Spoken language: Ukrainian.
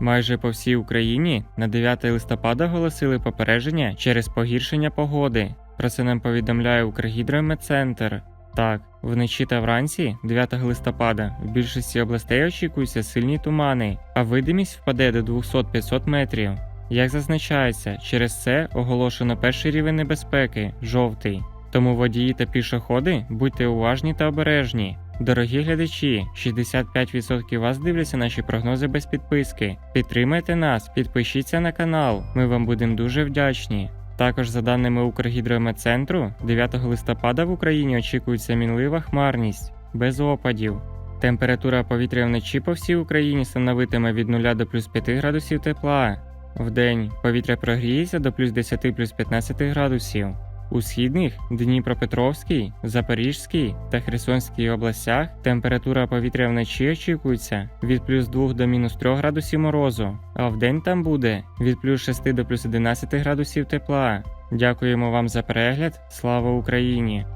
Майже по всій Україні на 9 листопада оголосили попередження через погіршення погоди. Про це нам повідомляє Укргідрометцентр. Так, вночі та вранці, 9 листопада, в більшості областей очікуються сильні тумани, а видимість впаде до 200-500 метрів. Як зазначається, через це оголошено перший рівень небезпеки жовтий. Тому водії та пішоходи будьте уважні та обережні. Дорогі глядачі, 65% вас дивляться наші прогнози без підписки. Підтримайте нас, підпишіться на канал, ми вам будемо дуже вдячні. Також, за даними Укргідрометцентру, 9 листопада в Україні очікується мінлива хмарність, без опадів. Температура повітря вночі по всій Україні становитиме від 0 до плюс 5 градусів тепла. Вдень повітря прогріється до плюс 10 плюс 15 градусів. У східних Дніпропетровській, Запорізькій та Херсонській областях температура повітря вночі очікується від плюс 2 до мінус 3 градусів морозу, а вдень там буде від плюс 6 до плюс 11 градусів тепла. Дякуємо вам за перегляд. Слава Україні!